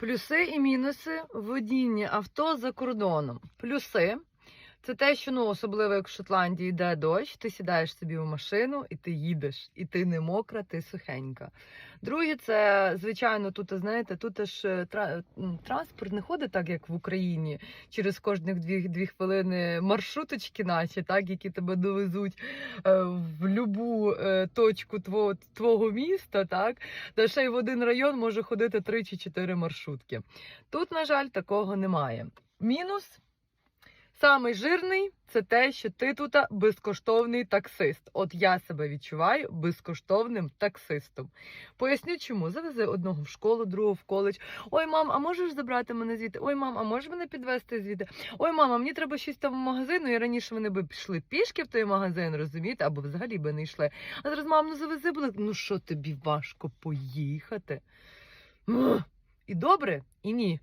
Плюси і мінуси водіння авто за кордоном. Плюси це те, що ну особливо як в Шотландії йде дощ, ти сідаєш собі в машину і ти їдеш, і ти не мокра, ти сухенька. Друге, це звичайно, тут знаєте, тут ж е, тра- транспорт не ходить так, як в Україні, через кожних дві, дві хвилини маршруточки, наші, так, які тебе довезуть е, в любу е, точку твого, твого міста, так, та ще й в один район може ходити три чи чотири маршрутки. Тут, на жаль, такого немає. Мінус. Самий жирний це те, що ти тут безкоштовний таксист. От я себе відчуваю безкоштовним таксистом. Поясню чому. Завези одного в школу, другого в коледж. Ой, мам, а можеш забрати мене звідти? Ой, мам, а можеш мене підвезти звідти? Ой, мама, мені треба щось там в магазин. Ну, і раніше вони би пішли пішки в той магазин, розумієте, або взагалі би не йшли. А зараз, мам, ну завези, були. Ну що тобі важко поїхати? І добре, і ні.